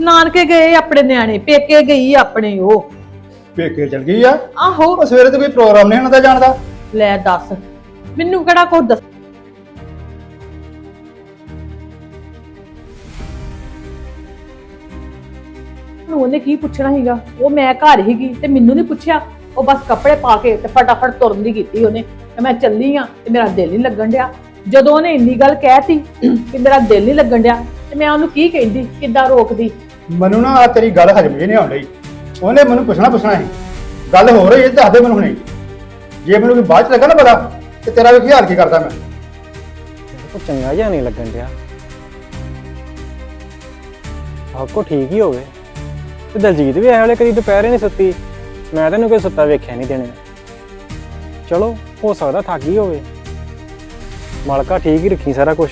ਨਾਨਕੇ ਗਏ ਆਪਣੇ ਨਿਆਣੇ ਪੇਕੇ ਗਈ ਆਪਣੇ ਉਹ। ਪੇਕੇ ਚਲ ਗਈ ਆ? ਆਹੋ। ਉਹ ਸਵੇਰੇ ਤੇ ਕੋਈ ਪ੍ਰੋਗਰਾਮ ਨਹੀਂ ਉਹਨਾਂ ਦਾ ਜਾਣ ਦਾ? ਲੈ ਦੱਸ ਮੈਨੂੰ ਕਿਹੜਾ ਕੋ ਦੱਸ ਹੁਣ ਉਹਨੇ ਕੀ ਪੁੱਛਣਾ ਸੀਗਾ? ਉਹ ਮੈਂ ਘਰ ਹੀਗੀ ਤੇ ਮੈਨੂੰ ਨਹੀਂ ਪੁੱਛਿਆ। ਉਹ ਬਸ ਕੱਪੜੇ ਪਾ ਕੇ ਤੇ ਫਟਾਫਟ ਤੁਰਨ ਦੀ ਕੀਤੀ ਉਹਨੇ। ਤੇ ਮੈਂ ਚੱਲੀ ਆ ਤੇ ਮੇਰਾ ਦਿਲ ਨਹੀਂ ਲੱਗਣ ਡਿਆ। ਜਦੋਂ ਉਹਨੇ ਇੰਨੀ ਗੱਲ ਕਹਿਤੀ ਕਿ ਮੇਰਾ ਦਿਲ ਨਹੀਂ ਲੱਗਣ ਡਿਆ ਤੇ ਮੈਂ ਉਹਨੂੰ ਕੀ ਕਹਿੰਦੀ ਕਿੱਦਾਂ ਰੋਕਦੀ? ਮੈਨੂੰ ਨਾ ਆ ਤੇਰੀ ਗੱਲ ਹਜਮ ਹੀ ਨਹੀਂ ਆਉਣ ਡਈ। ਉਹਨੇ ਮੈਨੂੰ ਪੁੱਛਣਾ ਪੁੱਛਣਾ ਸੀ। ਗੱਲ ਹੋ ਰਹੀ ਹੈ ਦੱਸ ਦੇ ਮੈਨੂੰ ਹੁਣੇ ਜੇ ਮੈਨੂੰ ਕੋਈ ਬਾਅਦ ਚ ਲੱਗਾ ਨਾ ਪਤਾ ਤੇ ਤੇਰਾ ਵੀ ਖਿਆਲ ਕੀ ਕਰਦਾ ਮੈਂ? ਕੋ ਚੰਗਾ ਜਿਹਾ ਨਹੀਂ ਲੱਗਣ ਡਿਆ। ਆਪਕੋ ਠੀਕ ਹੀ ਹੋਵੇ। ਤੇ ਦਲਜੀਤ ਵੀ ਇਹ ਵੇਲੇ ਕਦੀ ਦੁਪਹਿਰੇ ਨਹੀਂ ਸੁੱਤੀ। ਮੈਂ ਤੈਨੂੰ ਕੋਈ ਸੁੱਤਾ ਵੇਖਿਆ ਨਹੀਂ ਦਿਨੇ ਚਲੋ ਹੋ ਸਕਦਾ ਥੱਕ ਗਈ ਹੋਵੇ। ਮਾਲਕਾ ਠੀਕ ਹੀ ਰੱਖੀ ਸਾਰਾ ਕੁਝ